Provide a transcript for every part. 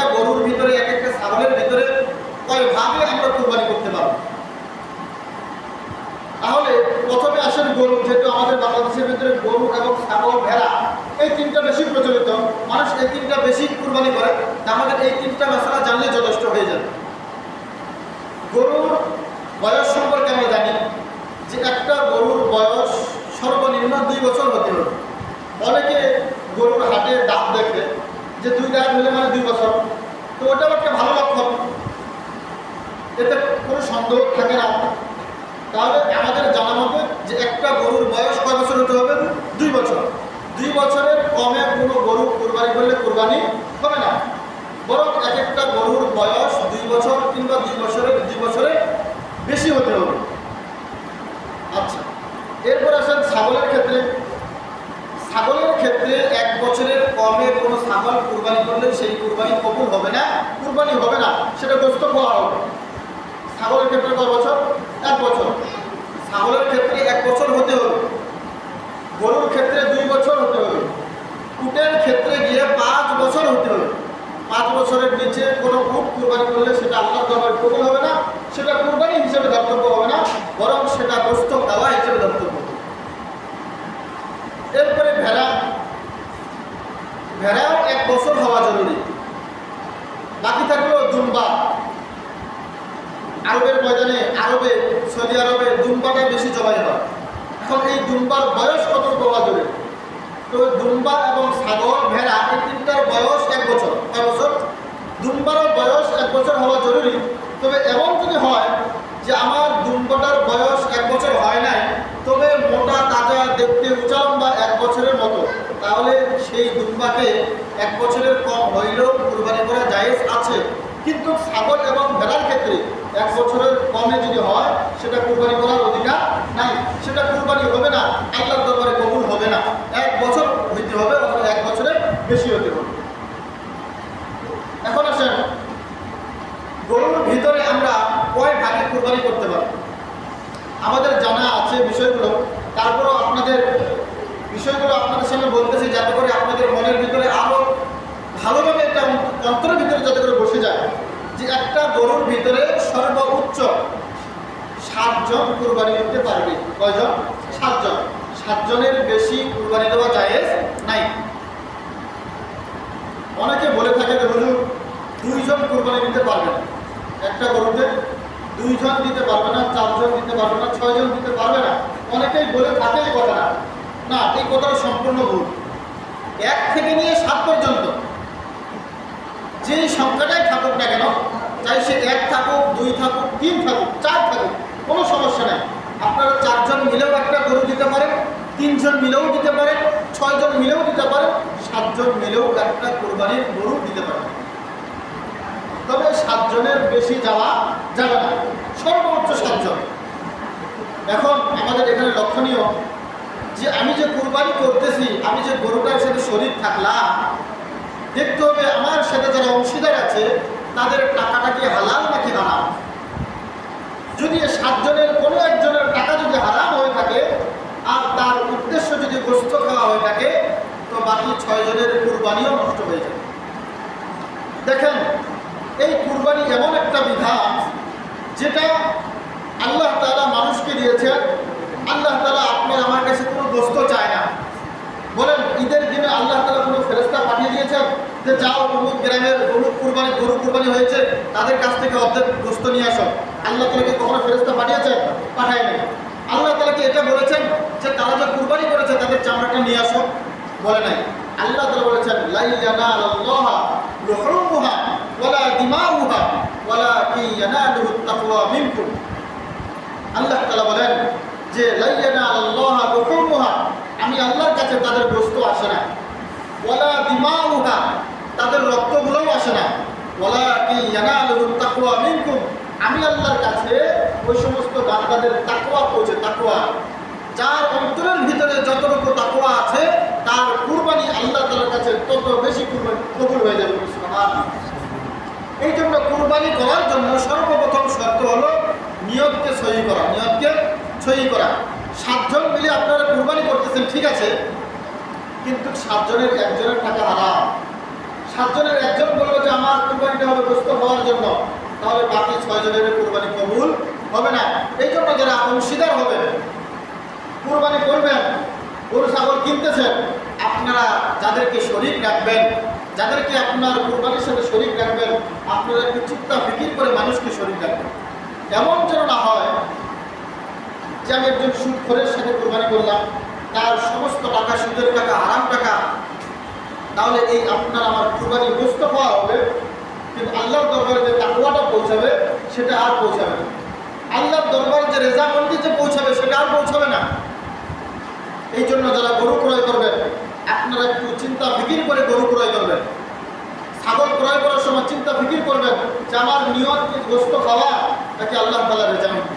একটা গরুর ভিতরে, এক একটা ছাগলের ভিতরে কয় ভাগে আমরা কোরবানি করতে পারব? তাহলে প্রথমে আসেন গরু, যেহেতু আমাদের বাংলাদেশের ভিতরে গরু এবং ছাগল, ভেড়া, এই তিনটা বেশি প্রচলিত। মানুষ এই তিনটা বেশি কুরবানি করে তা আমাদের এই তিনটা মশলা জানলে যথেষ্ট হয়ে যাবে। গরুর বয়স সম্পর্কে আমরা জানি যে একটা গরুর বয়স সর্বনিম্ন দুই বছর হতে হবে। অনেকে গরুর হাটে দাঁত দেখে যে দুই দাঁত হলে মানে দুই বছর। তো ওটাও একটা ভালো লক্ষণ। এতে কোনো সন্দেহ থাকে না। তাহলে আমাদের জানা মতে যে একটা গরুর বয়স কয় বছর হতে হবে? দুই বছর। দুই বছরের কমে কোনো গরু কোরবানি করলে কোরবানি হবে না। বরং এক একটা গরুর বয়স দুই বছর কিংবা দুই বছরের, দুই বছরে বেশি হতে হবে। আচ্ছা এরপর আসেন ছাগলের ক্ষেত্রে। ছাগলের ক্ষেত্রে এক বছরের কমে কোনো ছাগল কুরবানি করলে সেই কুরবানি কবুল হবে না, কুরবানি হবে না, সেটা গ্রস্ত খাওয়া হবে। ছাগলের ক্ষেত্রে কয় বছর? এক বছর। ছাগলের ক্ষেত্রে এক বছর হতে হবে। গরুর ক্ষেত্রে দুই বছর হতে হবে। উটের ক্ষেত্রে গিয়ে পাঁচ বছর হতে হবে। পাঁচ বছরের নিচে কোনো উট কুরবানি করলে সেটা আল্লাহ দরবার কবুল হবে না, সেটা কুরবানি হিসেবে ধর্তব্য হবে না, বরং সেটা গোস্ত খাওয়া হিসেবে হবে এরপরে ভেড়া। ভেড়াও এক বছর হওয়া জরুরি। বাকি থাকল দুম্বা। আরবের ময়দানে আরবে, সৌদি আরবে দুম্বাটা বেশি জবাই হয়। এখন এই দুম্বার বয়স কত পাওয়া যাবে তো দুম্বা এবং সাগর ভেড়া এই তিনটার বয়স এক বছর। এক বছর? দুম্বারও বয়স এক বছর হওয়া জরুরি। তবে এমন যদি হয় যে আমার দুম্বাটার বয়স এক বছর হয় নাই, তবে মোটা, তাজা, দেখতে উচালন বা এক বছরের মতো। তাহলে সেই দুম্বাকে এক বছরের কম হইলেও কুরবানি করা জায়েজ আছে। কিন্তু ছাগল এবং ভেড়ার ক্ষেত্রে এক বছরের কমে যদি হয়, সেটা কুরবানি করার অধিকার নাই। সেটা কুরবানি হবে না, আল্লাহর দরবারে কবুল হবে না। এক বছর হইতে হবে, অথবা এক বছরের বেশি হতে হবে। এখন আসেন, গরুর ভিতরে আমরা কয় ভাগে কোরবানি করতে পারব আমাদের জানা আছে বিষয়গুলো। তারপরও আপনাদের বিষয়গুলো আপনাদের সামনে বলতেছি, যাতে করে আপনাদের মনের ভিতরে আরও ভালোভাবে এটা অন্তরের ভিতরে যাতে করে বসে যায়, যে একটা গরুর ভিতরে সর্বোচ্চ সাতজন কুরবানি করতে পারবে। কয়জন? সাতজন। সাতজনের বেশি কুরবানি দেওয়া জায়েজ নাই। অনেকে বলে থাকে যে, হুজুর, দুইজন কুরবানি দিতে পারবে না। একটা গরুতে দুইজন দিতে পারবে না, চারজন দিতে পারবে না, ছয়জন দিতে পারবে না। অনেকেই বলে থাকে এই কথাটা। না, এই কথাটা সম্পূর্ণ ভুল। এক থেকে নিয়ে সাত পর্যন্ত যে সংখ্যাটাই থাকুক না কেন চাই সে এক থাকুক, দুই থাকুক, তিন থাকুক, চার থাকুক, কোনো সমস্যা নাই। আপনারা চারজন মিলেও একটা গরু দিতে পারেন, তিনজন মিলেও দিতে পারেন, ছয়জন মিলেও দিতে পারেন, সাতজন মিলেও একটা কোরবানির গরু দিতে পারেন। তবে সাতজনের বেশি যাওয়া যাবে না, সর্বোচ্চ সাতজন। এখন আমাদের এখানে লক্ষণীয় যে আমি যে কোরবানি করতেছি, আমি যে গরুটার সাথে শরীর থাকলাম দেখতে হবে আমার সাথে যারা অংশীদার আছে, তাদের টাকাটা কি হালাল নাকি হারাম? যদি সাতজনের, কোনো একজনের টাকা যদি হারাম হয়ে থাকে, আর তার উদ্দেশ্য যদি গোস্ত খাওয়া হয়ে থাকে, তো বাকি ছয়জনের কুরবানিও নষ্ট হয়ে যাবে। দেখেন, এই কুরবানি এমন একটা বিধান, যেটা আল্লাহ তালা মানুষকে দিয়েছেন। আল্লাহ তালা আপনার, আমার কাছে কোনো গোস্ত চায় না। বলেন, ঈদের দিনে আল্লাহ তালা কোনো ফেরস্তা পাঠিয়ে দিয়েছেন যে যাও অমুক গ্রামের অমুক কুরবানি, গরু কুরবানি হয়েছে, তাদের কাছ থেকে অর্ধেক গোস্ত নিয়ে আসো। আল্লাহ তালাকে কখনো ফেরস্তা পাঠিয়েছে? পাঠায় নাই আল্লাহ তালাকে এটা বলেছেন যে, তারা যে কুরবানি করেছে, তাদের চামড়াটা নিয়ে আসো। বলে নাই। আল্লাহ তালা বলেছেন লাই ইয়ানালাল্লাহ লুহুমুহা ওয়ালা দিমাউহা ওয়ালাকিন ইয়ানালুহু তাকওয়া মিনকুম। আল্লাহ তালা বলেন যে, লাইয়ানা আল্লাহ লুহুমুহা, আমি আল্লাহর কাছে তাদের বস্তু আসে না। ওয়ালা দিমাউহা তাদের রক্তগুলোও আসে না। ওয়ালা কি ইয়ানালুহু তাকওয়া মিনকুম। আমি আল্লাহর কাছে ওই সমস্ত বান্দাদের তাকওয়া পৌঁছে, তাকওয়া। যার অন্তরের ভিতরে যতটুকু তাকওয়া আছে, তার কুরবানি আল্লাহ তাআলার কাছে তত বেশি কুরবানি কবুল হয়ে যাবে এই জন্য কুরবানি করার জন্য সর্বপ্রথম শর্ত হলো নিয়তকে সহি করা, নিয়তকে সহি করা। সাতজন মিলে আপনারা কুরবানি করতেছেন, ঠিক আছে। কিন্তু সাতজনের একজনের টাকা হারাম। সাতজনের একজন বলবে যে আমার কোরবানিটা হবে গোস্ত হওয়ার জন্য, তাহলে বাকি ছয় জনের কুরবানি কবুল হবে না। এই জন্য যারা অংশীদার হবে কুরবানি করবেন, গরু, ছাগল কিনতেছেন, আপনারা যাদেরকে শরীর রাখবেন, যাদেরকে আপনার কোরবানির সাথে শরীর রাখবেন, আপনারা একটু চিন্তা, ফিকির করে মানুষকে শরীর রাখবেন। এমন যেন না হয় যে আমি একজন সুদ সুদখোরের সাথে কোরবানি করলাম, তার সমস্ত টাকা, সুদের টাকা আরাম টাকা তাহলে এই আপনার আমার কোরবানি গ্রস্ত পাওয়া হবে, কিন্তু আল্লাহর দরবারে যে তাকুয়াটা পৌঁছাবে, সেটা আর পৌঁছাবে না। আল্লাহর দরবারে যে রেজামন্দি যে পৌঁছাবে, সেটা আর পৌঁছাবে না। এই জন্য যারা গরু ক্রয় করবেন, আপনারা একটু চিন্তা ফিকির করে গরু ক্রয় করবেন। ছাগল ক্রয় করার সময় চিন্তা ফিকির করবেন যে আমার নিয়ত গোস্ত খাওয়া, নাকি আল্লাহ তালা রেজামন্দি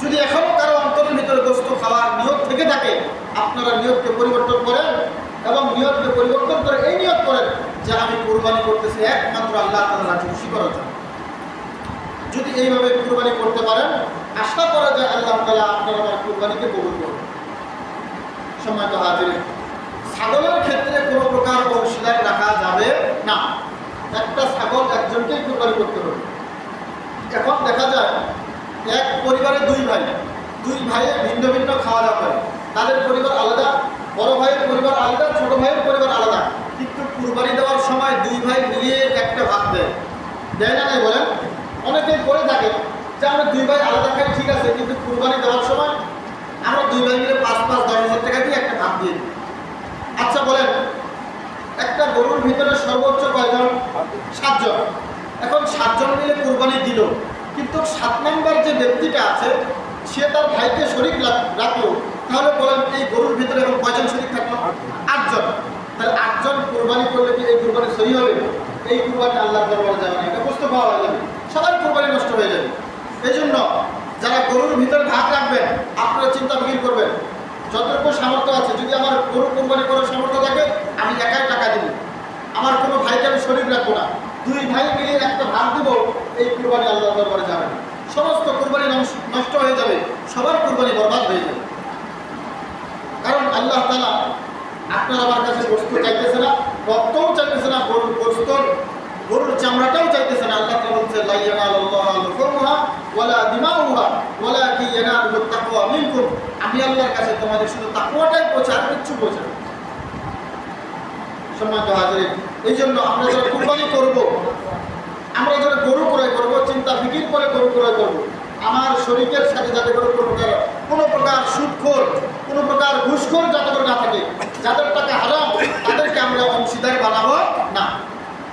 যদি এখনও কারও অন্তরের ভিতরে গোস্ত খাওয়ার নিয়ত থেকে থাকে, আপনারা নিয়তকে পরিবর্তন করেন। এবং নিয়তকে পরিবর্তন করে এই নিয়ত করেন যে আমি কোরবানি করতেছি একমাত্র আল্লাহ তালা খুশি করার জন্য। যদি এইভাবে কোরবানি করতে পারেন, আশা করা যায় আল্লাহ তালা আপনার আমার কোরবানিকে কবুল করবেন। সময় তো হাজির, ছাগলের ক্ষেত্রে কোনো প্রকার অংশীদার রাখা যাবে না। একটা ছাগল একজনকেই কোরবানি করতে হবে। এখন দেখা যায়, এক পরিবারে দুই ভাই, দুই ভাইয়ে ভিন্ন ভিন্ন খাওয়া দাওয়া করে। তাদের পরিবার আলাদা বড় ভাইয়ের পরিবার আলাদা, ছোট ভাইয়ের পরিবার আলাদা। কিন্তু কুরবানি দেওয়ার সময় দুই ভাই মিলিয়ে একটা ভাগ দেয়। দেয় না নাই বলেন? অনেকেই করে থাকে যে আমরা দুই ভাই আলাদা খাই, ঠিক আছে, কিন্তু কুরবানি দেওয়ার সময় আমরা দুই ভাই মিলে পাঁচ পাঁচ, দশ হাজার টাকা দিয়ে একটা ভাগ দিয়ে দিই। আচ্ছা বলেন, একটা গরুর ভিতরে সর্বোচ্চ কয়জন? সাতজন। এখন সাতজন মিলে কুরবানি দিল, কিন্তু সাত নম্বর যে ব্যক্তিটা আছে সে তার ভাইকে শরিক রাখল। তাহলে বলেন, এই গরুর ভিতরে এখন কয়জন শরিক থাকল? আটজন। তাহলে আটজন কোরবানি করলে কি এই কোরবানি সহি হবে? এই কোরবানি আল্লাহ দরবারে যাবে না। এটা বুঝতে পাওয়া যাবে। সবার কোরবানি নষ্ট হয়ে যাবে। এই জন্য যারা গরুর ভিতরে ভাগ রাখবেন, আপনারা চিন্তা ফিকির করবেন। যতটুকু সামর্থ্য আছে, যদি আমার গরু কোরবানি করার সামর্থ্য থাকে, আমি একাই টাকা দিব। আমার কোনো ভাইকে আমি শরীর রাখব না। দুই ভাই মিলে একটা ভাগ দিব, এই কুরবানি আল্লাহ দরবারে। সমস্ত কুরবানি নষ্ট- হয়ে যাবে, সবার কুরবানি বরবাদ হয়ে যাবে। কারণ আল্লাহ তালা আপনার আমার কাছে বস্তু চাইতেছে না, রক্তও চাইতেছে না, গরুর গোস্ত, গরুর চামড়াটাও চাইতেছে না। আল্লাহ বলছে আমি আল্লাহর কাছে তোমাদের শুধু তাকওয়াটাই পৌঁছে, আর কিচ্ছু পৌঁছে সম্মানিত হাজির এই জন্য আমরা যারা কুরবানি করব আমরা যারা গরু ক্রয় করব, চিন্তা, ফিকির করে গরু ক্রয় করব, আমার শরীরের সাথে যাতে করে কোনো প্রকার কোনো প্রকার সুদখোর, কোনো প্রকার ঘুষখোর যাতে করে না থাকে। যাদের টাকা হারাম, তাদেরকে আমরা অংশীদার বানাবো না।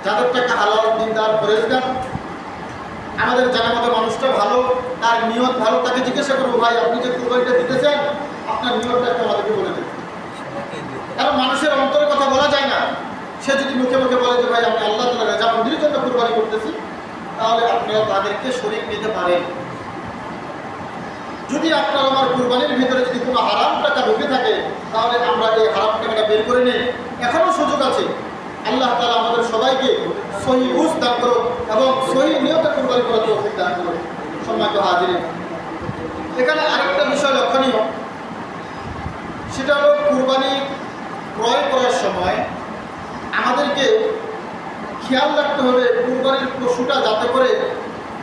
যাদের টাকা হালাল, দিনদার, পরেজগার, আমাদের জানা মতো মানুষটা ভালো, তার নিয়ত ভালো, তাকে জিজ্ঞাসা করব, ভাই, আপনি যে কুরবানিটা দিতেছেন, আপনার নিয়তটা একটু আমাদেরকে বলে দেন। কারণ মানুষের অন্তরের কথা বলা যায় না। সে যদি মুখে মুখে বলে যে, ভাই, আমি আল্লাহ তালা রেজা মন্দিরের জন্য কুরবানি করতেছি, তাহলে আপনারা তাদেরকে শরীর নিতে পারেন। যদি আপনার আমার কুরবানির ভিতরে যদি কোনো হারাম টাকা ঢুকে থাকে, তাহলে আমরা এই হারাম টাকাটা বের করে নিই। এখনও সুযোগ আছে। আল্লাহ তালা আমাদের সবাইকে সহি বুঝ দান করো এবং সহি নিয়তে কুরবানি করার তৌফিক দান করো সম্মানিত হাজির এখানে আরেকটা বিষয় লক্ষণীয়। সেটা হলো কুরবানি ক্রয় করার সময় আমাদেরকে খেয়াল রাখতে হবে কুরবানির পশুটা যাতে করে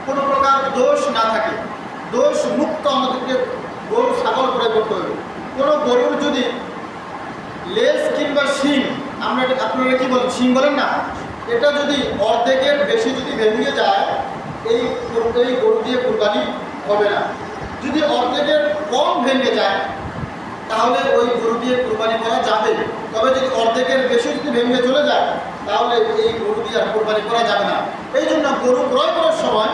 কোনো প্রকার দোষ না থাকে। দোষ মুক্ত আমাদেরকে গরু, ছাগল ক্রয় করতে হবে। কোনো গরুর যদি লেজ কিংবা শিং, আমরা আপনারা কি বলেন? শিং বলেন না? এটা যদি অর্ধেকের বেশি যদি ভেঙে যায়, এই এই গরু দিয়ে কুরবানি হবে না। যদি অর্ধেকের কম ভেঙে যায় তাহলে ওই গরু দিয়ে কোরবানি করা যাবে। তবে যদি অর্ধেকের বেশি যদি ভেঙে চলে যায়, তাহলে এই গরু দিয়ে আর কোরবানি করা যাবে না। এই জন্য গরু ক্রয় করার সময়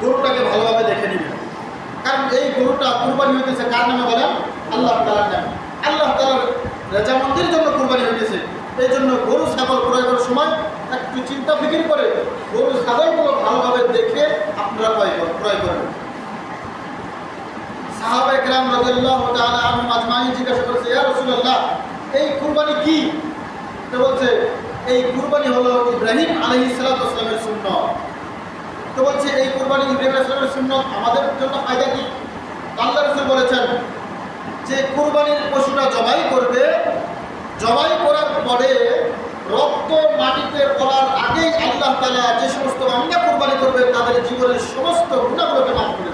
গরুটাকে ভালোভাবে দেখে নেবেন কারণ এই গরুটা কোরবানি হইতেছে কার নামে বলেন? আল্লাহ তালার নামে। আল্লাহ তালার রেজামন্দির জন্য কোরবানি হইতেছে। এই জন্য গরু, ছাগল ক্রয় করার সময় একটু চিন্তা ফিকির করে গরু, ছাগলগুলো ভালোভাবে দেখে আপনারা ক্রয় কর- ক্রয় করেন সাহাবা একরাম রাদিয়াল্লাহু তাআলা আনহুম আজমাইন জিজ্ঞাসা করেছে, ইয়া রাসূলুল্লাহ, এই কুরবানি কি? তো বলছে, এই কুরবানি হলো ইব্রাহিম আলাইহিস সালাতু ওয়াসসালামের সুন্নাত। তো বলছে, এই কুরবানি ইব্রাহিম আলাইহিস সালামের আমাদের জন্য ফায়দা কি? আল্লাহ রাসূল বলেছেন, যে কুরবানির পশুটা জবাই করবে, জবাই করার পরে রক্ত মাটিতে বলার আগেই আল্লাহ তালা যে সমস্ত বান্দা কোরবানি করবে, তাদের জীবনের সমস্ত গুণাগুলোকে মাফ করে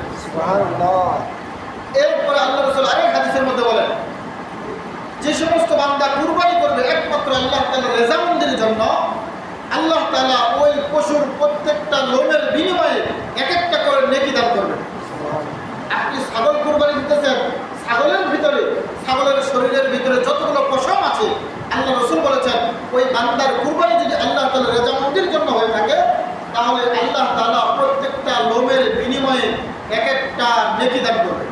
এরপরে আল্লাহ রসুল আরেক হাদিসের মধ্যে বলেন, যে সমস্ত বান্দা কুরবানি করবে একমাত্র আল্লাহ তালা রেজামন্দির জন্য, আল্লাহ তালা ওই পশুর প্রত্যেকটা লোমের বিনিময়ে এক একটা করে নেকি দান করবে। আপনি ছাগল কুরবানি দিতেছেন, ছাগলের ভিতরে, ছাগলের শরীরের ভিতরে যতগুলো পশম আছে, আল্লাহ রসুল বলেছেন, ওই বান্দার কুরবানি যদি আল্লাহ তালা রেজামন্দির জন্য হয়ে থাকে, তাহলে আল্লাহ তালা প্রত্যেকটা লোমের বিনিময়ে এক একটা নেকি দান করবে।